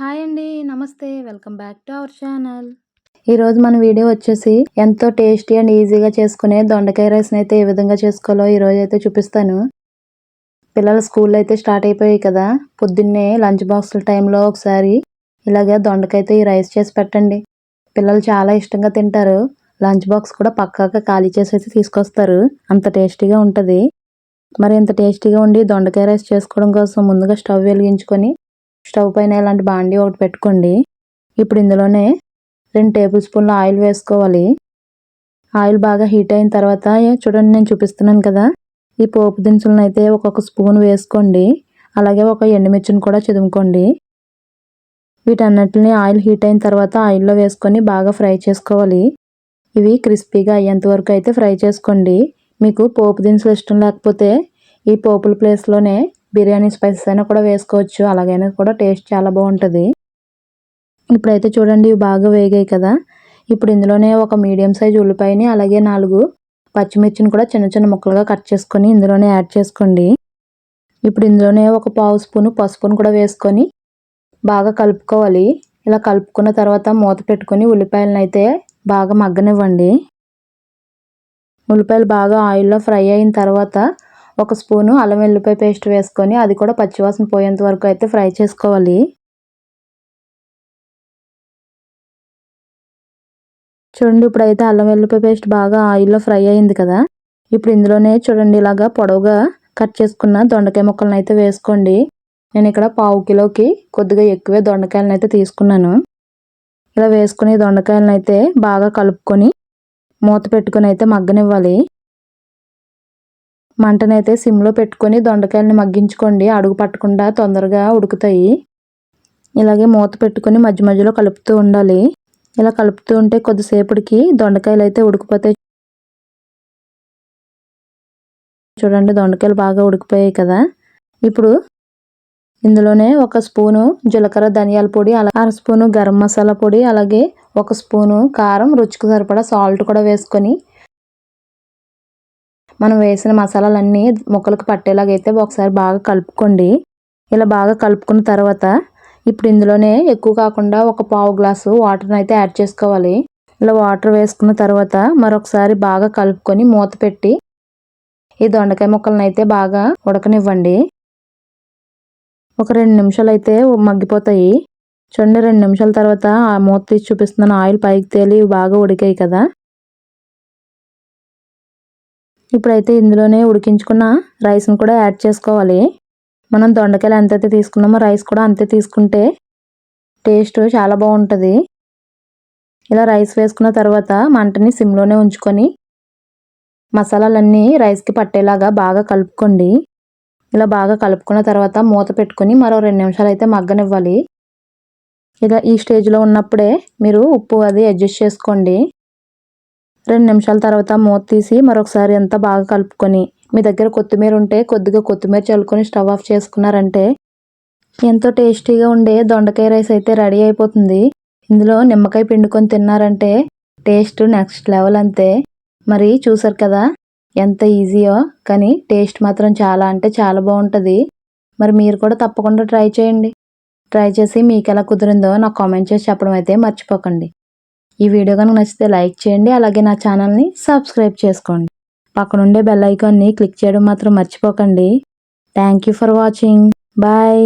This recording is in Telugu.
హాయ్ అండి నమస్తే. Welcome back to our channel. ఈరోజు మన వీడియో వచ్చేసి ఎంతో టేస్టీ అండ్ ఈజీగా చేసుకునే దొండకాయ రైస్ని అయితే ఏ విధంగా చేసుకోవాలో ఈరోజు అయితే చూపిస్తాను. పిల్లల స్కూల్ అయితే స్టార్ట్ అయిపోయాయి కదా పొద్దున్నే లంచ్ బాక్సుల టైంలో ఒకసారి ఇలాగే దొండకాయతో ఈ రైస్ చేసి పెట్టండి. పిల్లలు చాలా ఇష్టంగా తింటారు. లంచ్ బాక్స్ కూడా పక్కాగా ఖాళీ చేసి అయితే తీసుకొస్తారు. అంత టేస్టీగా ఉంటుంది. మరి ఇంత టేస్టీగా ఉండి దొండకాయ రైస్ చేసుకోవడం కోసం ముందుగా స్టవ్ వెలిగించుకొని స్టవ్ పైన ఇలాంటి బాండీ ఒకటి పెట్టుకోండి. ఇప్పుడు ఇందులోనే రెండు టేబుల్ స్పూన్ల ఆయిల్ వేసుకోవాలి. ఆయిల్ బాగా హీట్ అయిన తర్వాత చూడండి నేను చూపిస్తున్నాను కదా. ఈ పోపు దినుసులను అయితే ఒక్కొక్క స్పూన్ వేసుకోండి. అలాగే ఒక ఎండుమిర్చిని కూడా చిదుముకోండి. వీటన్నిటిని ఆయిల్ హీట్ అయిన తర్వాత ఆయిల్లో వేసుకొని బాగా ఫ్రై చేసుకోవాలి. ఇవి క్రిస్పీగా అయ్యేంత వరకు అయితే ఫ్రై చేసుకోండి. మీకు పోపు దినుసులు ఇష్టం లేకపోతే ఈ పోపుల ప్లేస్లోనే బిర్యానీ స్పైసెస్ అయినా కూడా వేసుకోవచ్చు. అలాగైనా కూడా టేస్ట్ చాలా బాగుంటుంది. ఇప్పుడైతే చూడండి ఇవి బాగా వేగాయి కదా. ఇప్పుడు ఇందులోనే ఒక మీడియం సైజ్ ఉల్లిపాయని అలాగే నాలుగు పచ్చిమిర్చిని కూడా చిన్న చిన్న ముక్కలుగా కట్ చేసుకొని ఇందులోనే యాడ్ చేసుకోండి. ఇప్పుడు ఇందులోనే ఒక పావు స్పూను పసుపును కూడా వేసుకొని బాగా కలుపుకోవాలి. ఇలా కలుపుకున్న తర్వాత మూత పెట్టుకొని ఉల్లిపాయలను అయితే బాగా మగ్గనివ్వండి. ఉల్లిపాయలు బాగా ఆయిల్లో ఫ్రై అయిన తర్వాత ఒక స్పూను అల్లం వెల్లిపాయ పేస్ట్ వేసుకొని అది కూడా పచ్చివాసన పోయేంత వరకు అయితే ఫ్రై చేసుకోవాలి. చూడండి ఇప్పుడైతే అల్లం వెల్లిపాయ పేస్ట్ బాగా ఆయిల్లో ఫ్రై అయింది కదా. ఇప్పుడు ఇందులోనే చూడండి ఇలాగా పొడవుగా కట్ చేసుకున్న దొండకాయ ముక్కలను అయితే వేసుకోండి. నేను ఇక్కడ పావు కిలోకి కొద్దిగా ఎక్కువే దొండకాయలను అయితే తీసుకున్నాను. ఇలా వేసుకుని దొండకాయలను అయితే బాగా కలుపుకొని మూత పెట్టుకుని అయితే మగ్గనివ్వాలి. మంటనైతే సిమ్లో పెట్టుకొని దొండకాయలని మగ్గించుకోండి. అడుగు పట్టకుండా తొందరగా ఉడుకుతాయి. ఇలాగే మూత పెట్టుకొని మధ్య మధ్యలో కలుపుతూ ఉండాలి. ఇలా కలుపుతూ ఉంటే కొద్దిసేపటికి దొండకాయలు అయితే ఉడికిపోతాయి. చూడండి దొండకాయలు బాగా ఉడికిపోయాయి కదా. ఇప్పుడు ఇందులోనే ఒక స్పూను జీలకర్ర ధనియాల పొడి అలా అర స్పూను గరం మసాలా పొడి అలాగే ఒక స్పూను కారం రుచికి సరిపడా సాల్ట్ కూడా వేసుకొని మనం వేసిన మసాలాలన్నీ ముక్కలకు పట్టేలాగా అయితే ఒకసారి బాగా కలుపుకోండి. ఇలా బాగా కలుపుకున్న తర్వాత ఇప్పుడు ఇందులోనే ఎక్కువ కాకుండా ఒక పావు గ్లాసు వాటర్ని అయితే యాడ్ చేసుకోవాలి. ఇలా వాటర్ వేసుకున్న తర్వాత మరొకసారి బాగా కలుపుకొని మూత పెట్టి ఈ దొండకాయ ముక్కలను అయితే బాగా ఉడకనివ్వండి. ఒక రెండు నిమిషాలు అయితే మగ్గిపోతాయి. చూడండి రెండు నిమిషాల తర్వాత ఆ మూత తీసి చూపిస్తున్నాను ఆయిల్ పైకి తేలి బాగా ఉడికాయి కదా. ఇప్పుడైతే ఇందులోనే ఉడికించుకున్న రైస్ని కూడా యాడ్ చేసుకోవాలి. మనం దొండకాయలు ఎంతైతే తీసుకున్నామో రైస్ కూడా అంతే తీసుకుంటే టేస్ట్ చాలా బాగుంటుంది. ఇలా రైస్ వేసుకున్న తర్వాత మంటని సిమ్లోనే ఉంచుకొని మసాలాలన్నీ రైస్కి పట్టేలాగా బాగా కలుపుకోండి. ఇలా బాగా కలుపుకున్న తర్వాత మూత పెట్టుకొని మరో రెండు నిమిషాలు అయితే మగ్గనివ్వాలి. ఇలా ఈ స్టేజ్లో ఉన్నప్పుడే మీరు ఉప్పు అది అడ్జస్ట్ చేసుకోండి. రెండు నిమిషాల తర్వాత మూత తీసి మరొకసారి అంతా బాగా కలుపుకొని మీ దగ్గర కొత్తిమీర ఉంటే కొద్దిగా కొత్తిమీర చల్లుకొని స్టవ్ ఆఫ్ చేసుకున్నారంటే ఎంతో టేస్టీగా ఉండే దొండకాయ రైస్ అయితే రెడీ అయిపోతుంది. ఇందులో నిమ్మకాయ పిండుకొని తిన్నారంటే టేస్ట్ నెక్స్ట్ లెవెల్ అంతే. మరి చూసారు కదా ఎంత ఈజీయో కానీ టేస్ట్ మాత్రం చాలా అంటే చాలా బాగుంటుంది. మరి మీరు కూడా తప్పకుండా ట్రై చేయండి. ట్రై చేసి మీకు ఎలా కుదిరిందో నాకు కామెంట్ చేసి చెప్పడం అయితే మర్చిపోకండి. ఈ వీడియో కనుక నచ్చితే లైక్ చేయండి అలాగే నా ఛానల్ని సబ్స్క్రైబ్ చేసుకోండి. పక్కనుండే బెల్ ఐకాన్ని క్లిక్ చేయడం మాత్రం మర్చిపోకండి. Thank you for watching. Bye.